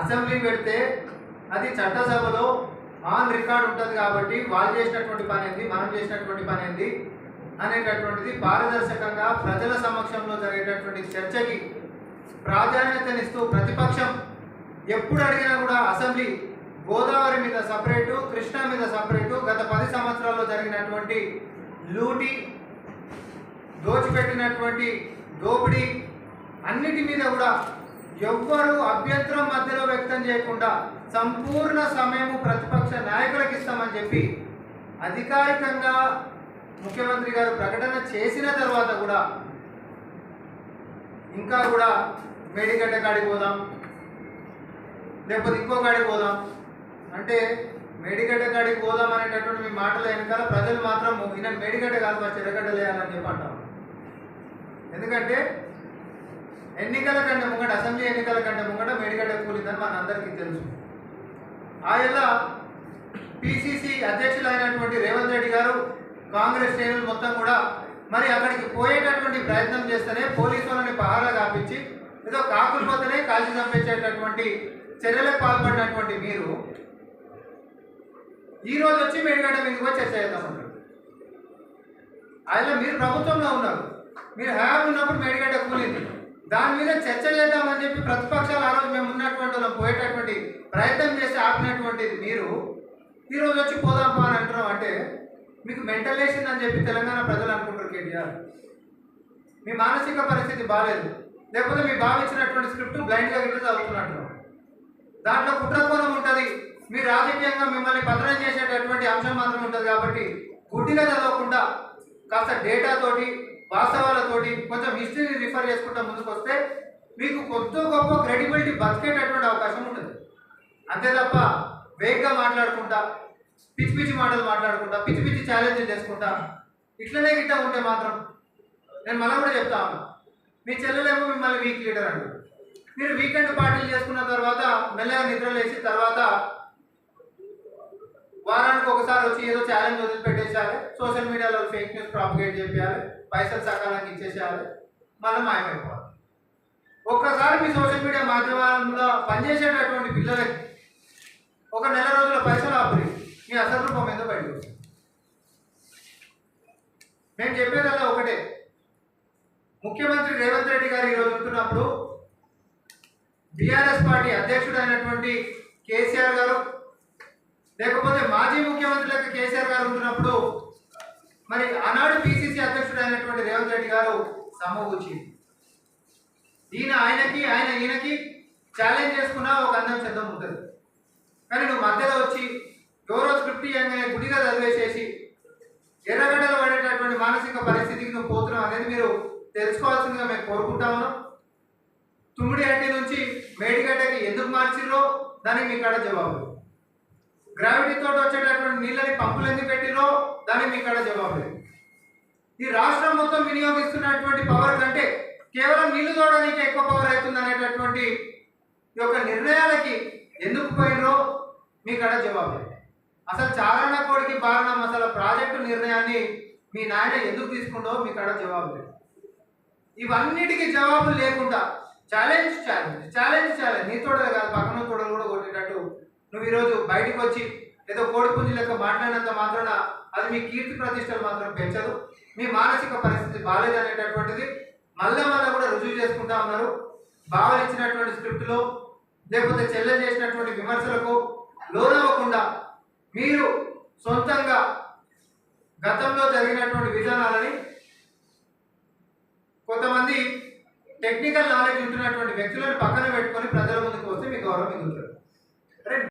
Assembly పెడితే అది చట్టసభలో ఆన్ రికార్డ్ ఉంటుంది కాబట్టి వాళ్ళు చేసినటువంటి పని ఏంది మనం చేసినటువంటి పని ఏంది అనేటటువంటిది పారదర్శకంగా ప్రజల సమక్షంలో జరిగేటటువంటి చర్చకి ప్రాధాన్యతనిస్తూ ప్రతిపక్షం ఎప్పుడు అడిగినా కూడా అసెంబ్లీ గోదావరి మీద సపరేటు కృష్ణా మీద సపరేటు గత పది సంవత్సరాల్లో జరిగినటువంటి లూటి దోచిపెట్టినటువంటి దోపిడీ అన్నిటి మీద కూడా ఎవ్వరూ అభ్యంతరం మధ్యలో వ్యక్తం చేయకుండా సంపూర్ణ సమయము ప్రతిపక్ష నాయకులకు ఇస్తామని చెప్పి అధికారికంగా ముఖ్యమంత్రి గారు ప్రకటన చేసిన తర్వాత కూడా ఇంకా కూడా మేడిగడ్డ కాడికి పోదాం లేకపోతే ఇంకో కాడికి పోదాం. అంటే మేడిగడ్డ కాడికి పోదాం అనేటటువంటి మీ మాటల వెనకాల ప్రజలు మాత్రం ఈయన మేడిగడ్డ కాదు మా చెరగడ్డ లేయాలని చెప్పి అంటాం ఎందుకంటే ఎన్నికల కంటే ముంగట అసెంబ్లీ ఎన్నికల కంటే ముంగట మేడిగడ్డ కూలిందని మన అందరికీ తెలుసు. ఆయన పిసిసి అధ్యక్షులైనటువంటి రేవంత్ రెడ్డి గారు కాంగ్రెస్ శ్రేణులు మొత్తం కూడా మరి అక్కడికి పోయేటటువంటి ప్రయత్నం చేస్తేనే పోలీసు వాళ్ళని పహారా కాపించి ఏదో కాకులు పోతేనే కాల్చి చంపించేటటువంటి చర్యలకు పాల్పడినటువంటి మీరు ఈరోజు వచ్చి మేడిగడ్డ మీదకి పోయి చర్చ చేద్దామంటారు ఆయన మీరు ప్రభుత్వంలో ఉన్నారు. మీరు హ్యావ్ ఉన్నప్పుడు మేడిగడ్డ కూలింది. దాని మీద చర్చ చేద్దామని చెప్పి ప్రతిపక్షాలు ఆ రోజు మేము ఉన్నటువంటి వాళ్ళం పోయేటటువంటి ప్రయత్నం చేసి ఆపినటువంటిది మీరు. ఈరోజు రోజు వచ్చి పోదాం పా అని అంటున్నాం. అంటే మీకు మెంటల్ అని చెప్పి తెలంగాణ ప్రజలు అనుకుంటారు కేటీఆర్. మీ మానసిక పరిస్థితి బాగాలేదు లేకపోతే మీ భావించినటువంటి స్క్రిప్ట్ బ్లైండ్గా గిట్ల చదువుతున్నట్టు దాంట్లో కుట్రకోణం ఉంటుంది. మీ రాజకీయంగా మిమ్మల్ని పతనం చేసేటటువంటి అంశం మాత్రం ఉంటుంది కాబట్టి గుడ్డిగా చదవకుండా కాస్త డేటాతోటి వాస్తవాలతోటి కొంచెం హిస్టరీని రిఫర్ చేసుకుంటా ముందుకు వస్తే మీకు కొత్త గొప్ప క్రెడిబిలిటీ బతికేటటువంటి అవకాశం ఉంటుంది. అంతే తప్ప వేగ్గా మాట్లాడుకుంటా పిచ్చి పిచ్చి మాటలు మాట్లాడుకుంటా పిచ్చి పిచ్చి ఛాలెంజ్లు చేసుకుంటా ఇట్లనే గిట్ట ఉంటే మాత్రం నేను మళ్ళీ కూడా చెప్తా మీ చెల్లెలేమో మిమ్మల్ని వీక్ లీడర్ అండి మీరు వీకెండ్ పార్టీలు చేసుకున్న తర్వాత మెల్లగా నిద్రలేసి తర్వాత వారానికి ఒకసారి వచ్చి ఏదో ఛాలెంజ్ వదిలిపెట్టేసారు సోషల్ మీడియాలో ఫేక్ న్యూస్ ప్రాపగేట్ చేయాలి పైసలు సకాలానికి ఇచ్చేసేయాలి మనం మాయమైపోవాలి. ఒక్కసారి మీ సోషల్ మీడియా మాధ్యమాల్లో పనిచేసేటటువంటి పిల్లలకి ఒక నెల రోజుల పైసలు ఆపరి మీ అసలు రూపం మీద బయటకు వస్తుంది. మేము చెప్పేదల్లా ఒకటే. ముఖ్యమంత్రి రేవంత్ రెడ్డి గారు ఈరోజు ఉంటున్నప్పుడు బీఆర్ఎస్ పార్టీ అధ్యక్షుడు అయినటువంటి కేసీఆర్ గారు లేకపోతే మాజీ ముఖ్యమంత్రి లెక్క కేసీఆర్ గారు ఉంటున్నప్పుడు మరి ఆనాడు పిసిసి అధ్యక్షుడు రేవంత్ రెడ్డి గారు సమకూర్చింది ఈయన ఆయనకి ఆయన ఈయనకి ఛాలెంజ్ చేసుకున్నా ఒక అందం చందం ఉంటుంది. కానీ నువ్వు మధ్యలో వచ్చి ఎవరో స్క్రిప్ట్ ఇవ్వగానే గుడిగా చదివేసేసి ఎర్రగడ్డలో పడేటటువంటి మానసిక పరిస్థితికి నువ్వు పోతున్నావు అనేది మీరు తెలుసుకోవాల్సిందిగా మేము కోరుకుంటా ఉన్నాం. తుమ్మిడి హట్టి నుంచి మేడిగడ్డకి ఎందుకు మార్చిర్రో దానికి మీ కాడ జవాబు. గ్రావిటీతో వచ్చేటటువంటి నీళ్ళని పంపులు ఎందుకు పెట్టిరో దానికి మీ కాడ జవాబు లేదు. ఈ రాష్ట్రం మొత్తం వినియోగిస్తున్నటువంటి పవర్ కంటే కేవలం నీళ్ళు తోడడానికి ఎక్కువ పవర్ అవుతుంది అనేటటువంటి ఈ యొక్క నిర్ణయాలకి ఎందుకు పోయినరో మీ కాడ జవాబు అసలు చారణ కోడికి బారణ అసలు ప్రాజెక్టు నిర్ణయాన్ని మీ నాయన ఎందుకు తీసుకుండో మీ కాడ జవాబు లేదు. ఇవన్నిటికీ జవాబులు లేకుండా ఛాలెంజ్ ఛాలెంజ్ ఛాలెంజ్ ఛాలెంజ్ నీ తోడలు కాదు పక్కన తోడలు కూడా కొట్టేటట్టు నువ్వు ఈరోజు బయటకు వచ్చి ఏదో కోడిపుంజి లెక్క మాట్లాడినంత మాత్రాన అది మీ కీర్తి ప్రతిష్టలు మాత్రం పెంచదు. మీ మానసిక పరిస్థితి బాగాలేదనేటటువంటిది మళ్ళీ మళ్ళీ కూడా రుజువు చేసుకుంటా ఉన్నారు. బావలు ఇచ్చినటువంటి స్క్రిప్ట్లో లేకపోతే చెల్లె చేసినటువంటి విమర్శలకు లోనవ్వకుండా మీరు సొంతంగా గతంలో జరిగినటువంటి విధానాలని కొంతమంది టెక్నికల్ నాలెడ్జ్ ఉంటున్నటువంటి వ్యక్తులను పక్కన పెట్టుకొని ప్రజల ముందుకు వస్తే మీ గౌరవం మిగులుతుంది.